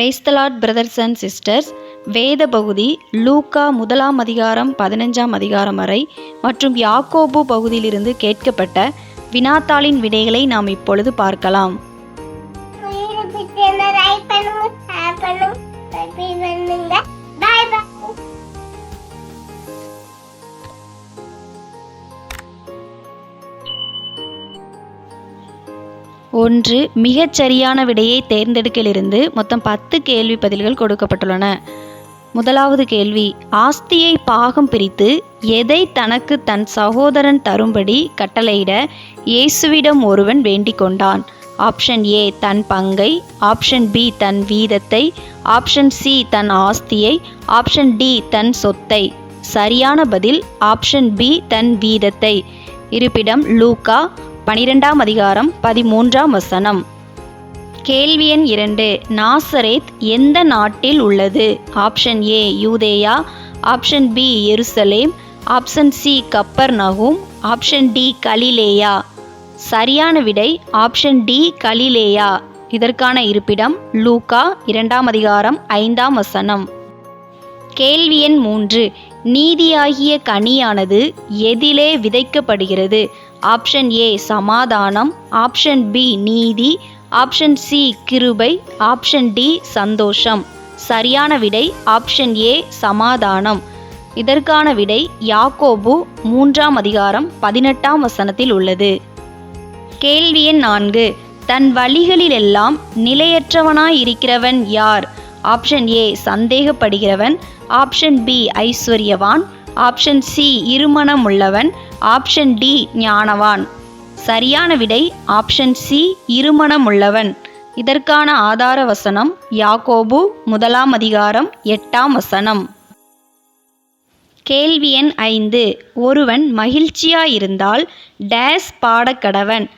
Praise the Lord brothers and sisters வேத பகுதி லூக்கா முதலாம் அதிகாரம் பதினஞ்சாம் அதிகாரம் வரை மற்றும் யாக்கோபு பகுதியிலிருந்து கேட்கப்பட்ட வினாத்தாளின் விடைகளை நாம் இப்பொழுது பார்க்கலாம். ஒன்று மிகச்சரியான விடையை தேர்ந்தெடுக்கிலிருந்து மொத்தம் பத்து கேள்வி பதில்கள் கொடுக்கப்பட்டுள்ளன. முதலாவது கேள்வி ஆஸ்தியை பாகம் பிரித்து எதை தனக்கு தன் சகோதரன் தரும்படி கட்டளையிட இயேசுவிடம் ஒருவன் வேண்டிக் கொண்டான் ஆப்ஷன் ஏ தன் பங்கை ஆப்ஷன் பி தன் வீதத்தை ஆப்ஷன் சி தன் ஆஸ்தியை ஆப்ஷன் டி தன் சொத்தை. சரியான பதில் ஆப்ஷன் பி தன் வீதத்தை. இருப்பிடம் லூக்கா பனிரெண்டாம் அதிகாரம் பதிமூன்றாம் வசனம். கேள்வி எண் இரண்டு நாசரேத் எந்த நாட்டில் உள்ளது? ஆப்ஷன் ஏ யூதேயா. ஆப்ஷன் பி எருசலேம். ஆப்ஷன் சி கப்பர் நகும் ஆப்ஷன் டி கலிலேயா. சரியான விடை ஆப்ஷன் டி கலிலேயா. இதற்கான இருப்பிடம் லூகா இரண்டாம் அதிகாரம் ஐந்தாம் வசனம். கேள்வி எண் மூன்று நீதியாகிய கனியானது எதிலே விதைக்கப்படுகிறது. ஆப்ஷன் ஏ சமாதானம் ஆப்ஷன் பி நீதி ஆப்ஷன் சி கிருபை ஆப்ஷன் டி சந்தோஷம். சரியான விடை ஆப்ஷன் ஏ சமாதானம். இதற்கான விடை யாக்கோபு மூன்றாம் அதிகாரம் பதினெட்டாம் வசனத்தில் உள்ளது. கேள்வி எண் நான்கு. தன் வழிகளிலெல்லாம் நிலையற்றவனாய் இருக்கிறவன் யார்? ஆப்ஷன் ஏ சந்தேகப்படுகிறவன் ஆப்ஷன் பி ஐஸ்வர்யவான் ஆப்ஷன் சி இருமணம் உள்ளவன் ஆப்ஷன் டி ஞானவான். சரியான விடை ஆப்ஷன் சி இருமணம் உள்ளவன் இதற்கான ஆதார வசனம் யாக்கோபு முதலாம் அதிகாரம் எட்டாம் வசனம். கேள்வி எண் ஐந்து. ஒருவன் மகிழ்ச்சியாயிருந்தால் டேஸ் பாடக்கடவன்.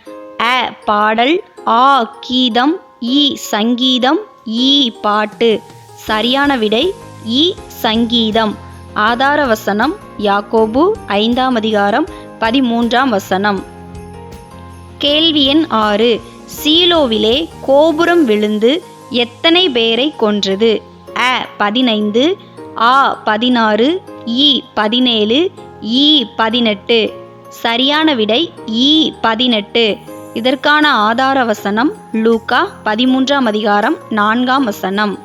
அ பாடல் ஆ கீதம் இ சங்கீதம் ஈ பாட்டு. சரியான விடை இ சங்கீதம். ஆதார வசனம் யாக்கோபு ஐந்தாம் அதிகாரம் பதிமூன்றாம் வசனம். கேள்வி எண் ஆறு. சீலோவிலே கோபுரம் விழுந்து எத்தனை பேரை கொன்றது? அ பதினைந்து. ஆ பதினாறு. இ பதினேழு. இ பதினெட்டு. சரியான விடை இ பதினெட்டு. இதற்கான ஆதார வசனம் லூக்கா பதிமூன்றாம் அதிகாரம் நான்காம் வசனம்.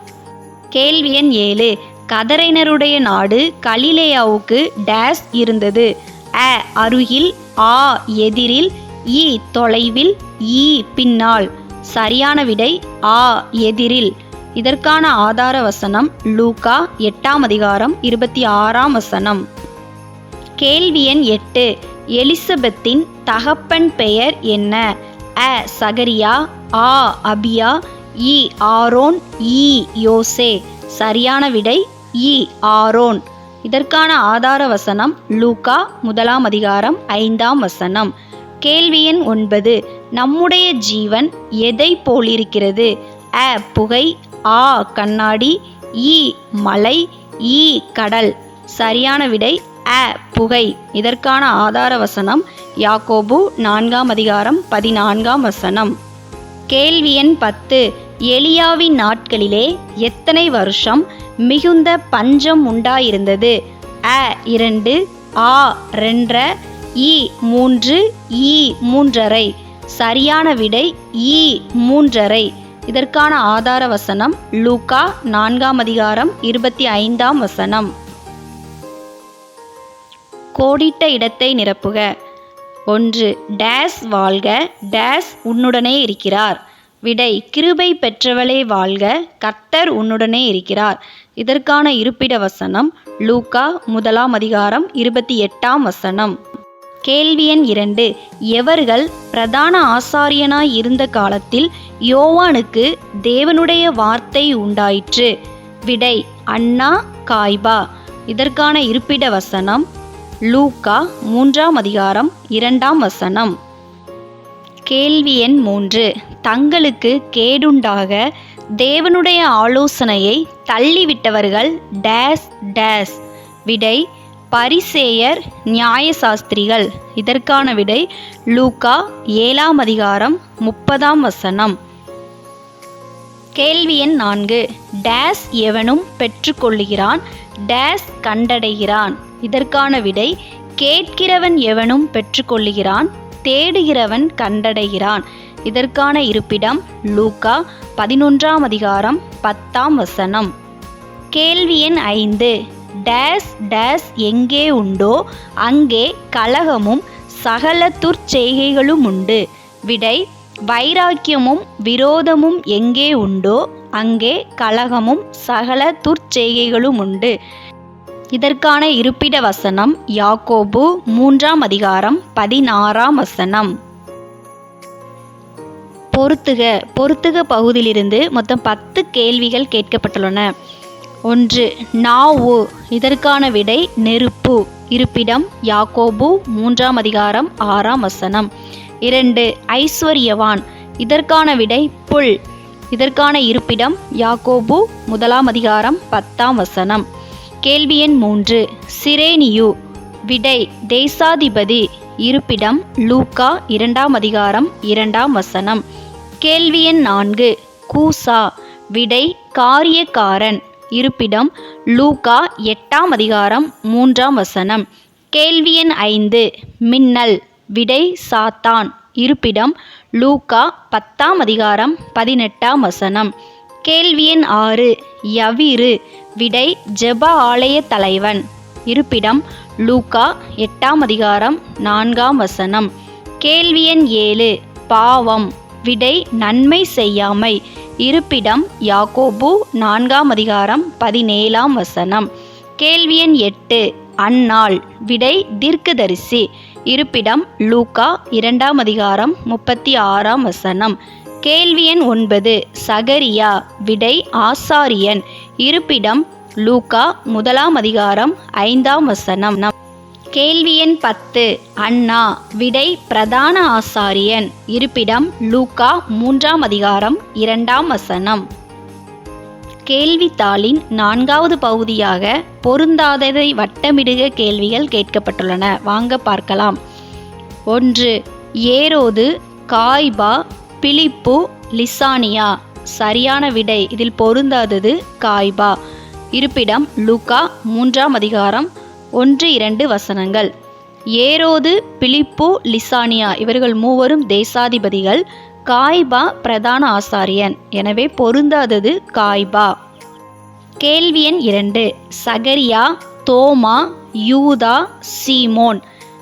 கேள்வி எண் ஏழு. கதரைனருடைய நாடு கலிலேயாவுக்கு டேஸ் இருந்தது. அ அருகில் ஆ எதிரில் இ தொலைவில் இ பின்னால். சரியான விடை ஆ எதிரில். இதற்கான ஆதார வசனம் லூகா எட்டாம் அதிகாரம் இருபத்தி ஆறாம் வசனம். கேள்வி எண் எட்டு எலிசபெத்தின் தகப்பன் பெயர் என்ன? அ சகரியா ஆ அபியா இ ஆரோன் இ யோசே. சரியான விடை இ ஆரோன். இதற்கான ஆதார வசனம் லூக்கா முதலாம் அதிகாரம் ஐந்தாம் வசனம். கேள்வி எண் ஒன்பது. நம்முடைய ஜீவன் எதை போலிருக்கிறது? அ புகை ஆ கண்ணாடி ஈ மலை ஈ கடல். சரியான விடை அ புகை. இதற்கான ஆதார வசனம் யாக்கோபு நான்காம் அதிகாரம் பதினான்காம் வசனம். கேள்வி எண் பத்து. எலியாவின் நாட்களிலே எத்தனை வருஷம் மிகுந்த பஞ்சம் உண்டாயிருந்தது? அ இரண்டு ஆ ரெண்ட இ மூன்று ஈ மூன்றரை. சரியான விடை ஈ மூன்றரை. இதற்கான ஆதார வசனம் லூகா நான்காம் அதிகாரம் இருபத்தி ஐந்தாம் வசனம். கோடிட்ட இடத்தை நிரப்புக. ஒன்று டேஸ் வாழ்க டேஸ் உன்னுடனே இருக்கிறார். விடை கிருபை பெற்றவளே வாழ்க கர்த்தர் உன்னுடனே இருக்கிறார். இதற்கான இருப்பிட வசனம் லூக்கா முதலாம் அதிகாரம் இருபத்தி எட்டாம் வசனம். கேள்வி எண் இரண்டு எவர்கள் பிரதான ஆசாரியனாய் இருந்த காலத்தில் யோவானுக்கு தேவனுடைய வார்த்தை உண்டாயிற்று? விடை அண்ணா காய்பா. இதற்கான இருப்பிட வசனம் லூக்கா மூன்றாம் அதிகாரம் இரண்டாம் வசனம். கேள்வி எண் மூன்று. தங்களுக்கு கேடுண்டாக தேவனுடைய ஆலோசனையை தள்ளிவிட்டவர்கள் டேஸ் டேஸ். விடை பரிசேயர் நியாயசாஸ்திரிகள். இதற்கான விடை லூகா ஏழாம் அதிகாரம் முப்பதாம் வசனம். கேள்வி எண் நான்கு. டேஸ் எவனும் பெற்றுக்கொள்ளுகிறான் டேஸ் கண்டடைகிறான். இதற்கான விடை கேட்கிறவன் எவனும் பெற்றுக்கொள்ளுகிறான் தேடுகிறவன் கண்டடைகிறான். இதற்கான இருப்பிடம் லூக்கா பதினொன்றாம் அதிகாரம் பத்தாம் வசனம். கேள்வி எண் ஐந்து. டேஸ் டேஸ் எங்கே உண்டோ அங்கே கலகமும் சகல துர்ச்செய்கைகளும் உண்டு. விடை வைராக்கியமும் விரோதமும் எங்கே உண்டோ அங்கே கலகமும் சகல துர்ச்செய்கைகளும் உண்டு. இதற்கான இருப்பிட வசனம் யாக்கோபு மூன்றாம் அதிகாரம் பதினாறாம் வசனம். பொருத்துக பொருத்துக பகுதியிலிருந்து மொத்தம் பத்து கேள்விகள் கேட்கப்பட்டுள்ளன. ஒன்று நாவு இதற்கான விடை நெருப்பு இருப்பிடம் யாக்கோபு மூன்றாம் அதிகாரம் ஆறாம் வசனம். இரண்டு ஐஸ்வர்யவான் இதற்கான விடை புல் இதற்கான இருப்பிடம் யாக்கோபு முதலாம் அதிகாரம் பத்தாம் வசனம். கேள்வி எண் மூன்று. சிரேனியு. விடை தேசாதிபதி. இருப்பிடம் லூக்கா இரண்டாம் அதிகாரம் இரண்டாம் வசனம். கேள்வி எண் நான்கு. கூசா. விடை காரியக்காரன். இருப்பிடம் லூக்கா எட்டாம் அதிகாரம் மூன்றாம் வசனம். கேள்வி எண் ஐந்து. மின்னல். விடை சாத்தான். இருப்பிடம் லூக்கா பத்தாம் அதிகாரம் பதினெட்டாம் வசனம். கேள்வி எண் ஆறு. யவிரு. விடை ஜெப ஆலய தலைவன். இருப்பிடம் லூகா எட்டாம் அதிகாரம் நான்காம் வசனம். கேள்வி எண் ஏழு. பாவம். விடை நன்மை செய்யாமை. இருப்பிடம் யாக்கோபு நான்காம் அதிகாரம் பதினேழாம் வசனம். கேள்வி எண் எட்டு. அந்நாள். விடை தீர்க்கதரிசி. இருப்பிடம் லூகா இரண்டாம் அதிகாரம் முப்பத்தி ஆறாம் வசனம். கேள்வி எண் ஒன்பது. சகரியா. விடை ஆசாரியன். இருப்பிடம் லூகா முதலாம் அதிகாரம் ஐந்தாம் வசனம். கேள்வி எண் பத்து. அண்ணா விடை பிரதான ஆசாரியன். இருப்பிடம் லூகா மூன்றாம் அதிகாரம் இரண்டாம் வசனம். கேள்வித்தாளின் நான்காவது பகுதியாக பொருந்தாததை வட்டமிடுக கேள்விகள் கேட்கப்பட்டுள்ளன. வாங்க பார்க்கலாம். ஒன்று ஏரோது காய்பா பிலிப்பு லிசானியா. சரியான விடை இதில் பொருந்தாதது காய்பா. இருப்பிடம் லூக்கா மூன்றாம் அதிகாரம் ஒன்று இரண்டு வசனங்கள். ஏரோது பிலிப்பு லிசானியா இவர்கள் மூவரும் தேசாதிபதிகள் காய்பா பிரதான ஆசாரியன். எனவே பொருந்தாதது காய்பா. கேள்வி எண் இரண்டு. சகரியா தோமா யூதா சீமோன்.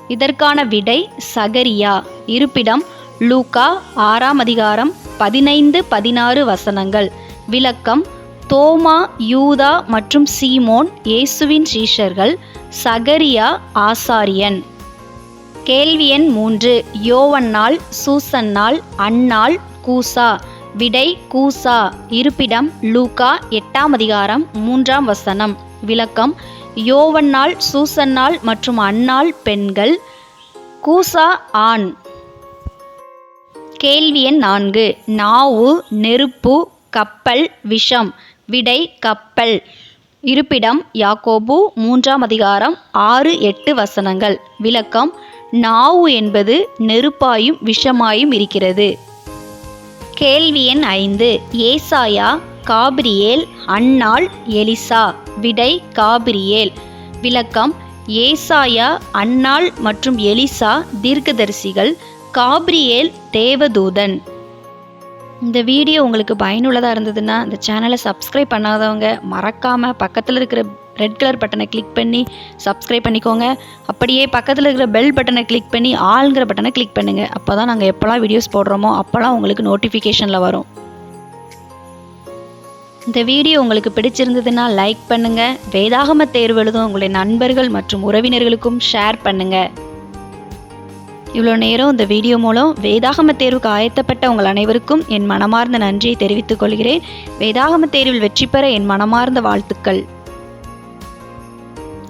இதற்கான விடை சகரியா. இருப்பிடம் லூகா ஆறாம் அதிகாரம் பதினைந்து பதினாறு வசனங்கள். விளக்கம் தோமா யூதா மற்றும் சீமோன் இயேசுவின் சீஷர்கள் சகரியா ஆசாரியன். கேள்வி எண் மூன்று யோவன்னாள் சூசன்னாள் அன்னாள் கூசா. விடை கூசா. இருப்பிடம் லூகா எட்டாம் அதிகாரம் மூன்றாம் வசனம். விளக்கம் யோவன்னாள் சூசன்னாள் மற்றும் அன்னாள் பெண்கள் கூசா ஆண். கேள்வி எண் நான்கு. நாவு நெருப்பு கப்பல் விஷம். விடை கப்பல். இருப்பிடம் யாக்கோபு மூன்றாம் அதிகாரம் ஆறு எட்டு வசனங்கள். விளக்கம் நாவு என்பது நெருப்பாயும் விஷமாயும் இருக்கிறது. கேள்வி எண் ஐந்து. ஏசாயா காபிரியேல் அன்னாள் எலிசா. விடை காபிரியேல். விளக்கம் ஏசாயா அன்னாள் மற்றும் எலிசா தீர்க்கதரிசிகள் காபிரியேல் தேவதூதன். இந்த வீடியோ உங்களுக்கு பயனுள்ளதாக இருந்ததுன்னா இந்த சேனலை சப்ஸ்கிரைப் பண்ணாதவங்க மறக்காமல் பக்கத்தில் இருக்கிற ரெட் கலர் பட்டனை கிளிக் பண்ணி சப்ஸ்கிரைப் பண்ணிக்கோங்க. அப்படியே பக்கத்தில் இருக்கிற பெல் பட்டனை கிளிக் பண்ணி ஆளுங்கிற பட்டனை கிளிக் பண்ணுங்கள் அப்போ தான் நாங்கள் எப்போல்லாம் வீடியோஸ் போடுறோமோ அப்போல்லாம் உங்களுக்கு நோட்டிஃபிகேஷனில் வரும். இந்த வீடியோ உங்களுக்கு பிடிச்சிருந்ததுன்னா லைக் பண்ணுங்கள் வேதாகம தேர்வு எழுதும் உங்களுடைய நண்பர்கள் மற்றும் உறவினர்களுக்கும் ஷேர் பண்ணுங்கள் இவ்வளோ நேரம் இந்த வீடியோ மூலம் வேதாகம தேர்வுக்கு ஆயத்தப்பட்ட உங்கள் அனைவருக்கும் என் மனமார்ந்த நன்றியை தெரிவித்துக் கொள்கிறேன். வேதாகம தேர்வில் வெற்றி பெற என் மனமார்ந்த வாழ்த்துக்கள்.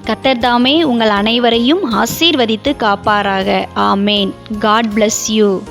கத்தர்தாமே உங்கள் அனைவரையும் ஆசீர்வதித்து காப்பாராக. ஆமேன். God bless you